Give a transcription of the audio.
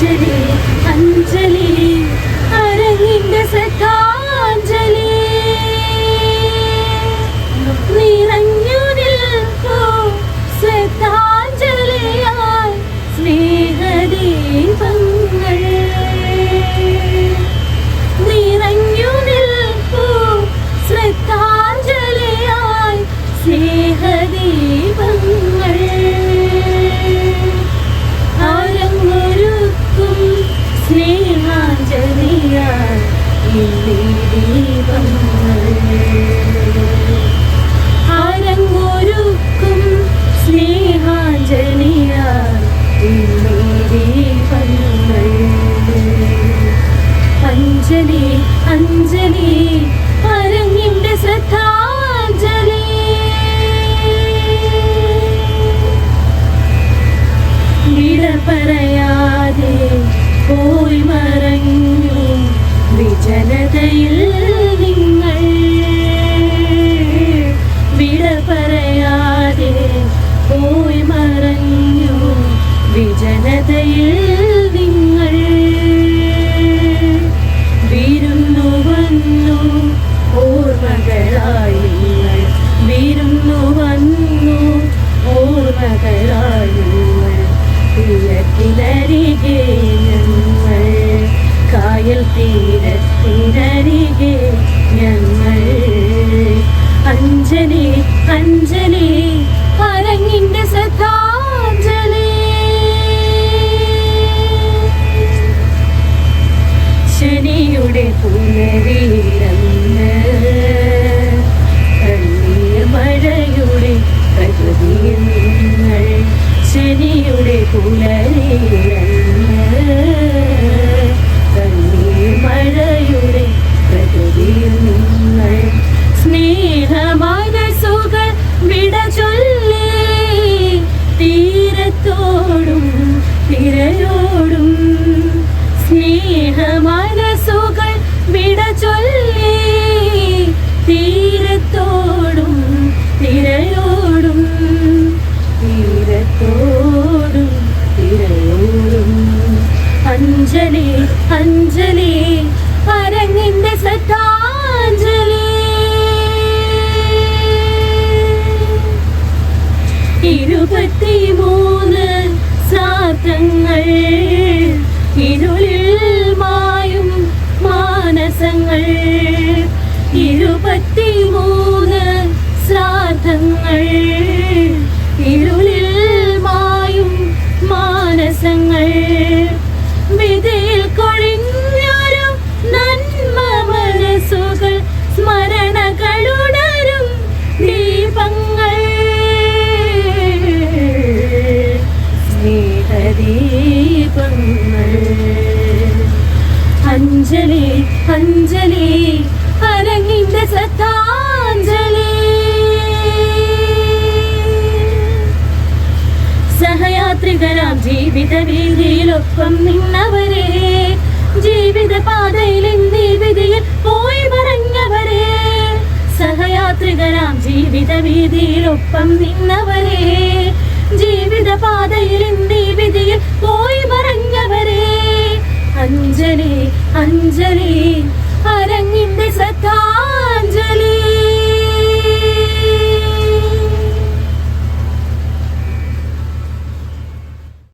അഞ്ജലി അഞ്ജലി അരങ്ങിന്റെ ശ്രദ്ധാഞ്ജലി. നിറഞ്ഞു നിൽക്കൂ ശ്രദ്ധാഞ്ജലിയായി സ്നേഹദീപങ്ങൾ സ്നേഹാഞ്ജലിയായി ഇന്നീ അഞ്ജലി അഞ്ജലി അരങ്ങിന്റെ ശ്രദ്ധാഞ്ജലി. വിട പറയാതെ പോയി മറഞ്ഞു വിജനതയിൽ നിങ്ങൾ വിട പറയാതെ പോയി മറഞ്ഞു. വിജനതയിൽ നിങ്ങൾ വിരുന്നു വന്നു. ഓർമ്മകളായി നിങ്ങൾ വിരുന്നു വന്നു. ഓർമ്മകളായി നിങ്ങൾ. ഞങ്ങൾ കായൽ തീരത്തിനരികെ ഞങ്ങൾ തിരയോടും സ്നേഹമനസുകൾ വിട ചൊല്ലി തീരത്തോടും തിരയോടും തീരത്തോടും തിരയോടും. അഞ്ജലി അഞ്ജലി അരങ്ങിന്റെ ശ്രദ്ധാഞ്ജലി ഇരുപത്തിമൂന്ന് സാർത്ഥങ്ങൾ ഇരുളിൽ മായും മാനസങ്ങൾ ഇരുപത്തിമൂന്ന് ശ്രാദ്ധങ്ങൾ. അഞ്ജലി അഞ്ജലി അരങ്ങിന്റെ ശ്രദ്ധാഞ്ജലി. സഹയാത്രികരാം ജീവിത വീതിയിലൊപ്പം നിന്നവരെ ജീവിത പാതയിൽ എന്നീ പോയി പറഞ്ഞവരെ. സഹയാത്രികരാം ജീവിത വീതിയിലൊപ്പം നിന്നവരെ ജീവിത പാതയിൽ എന്നീ വിധിയിൽ അഞ്ജലി അരങ്ങിന്റെ ശ്രദ്ധാ.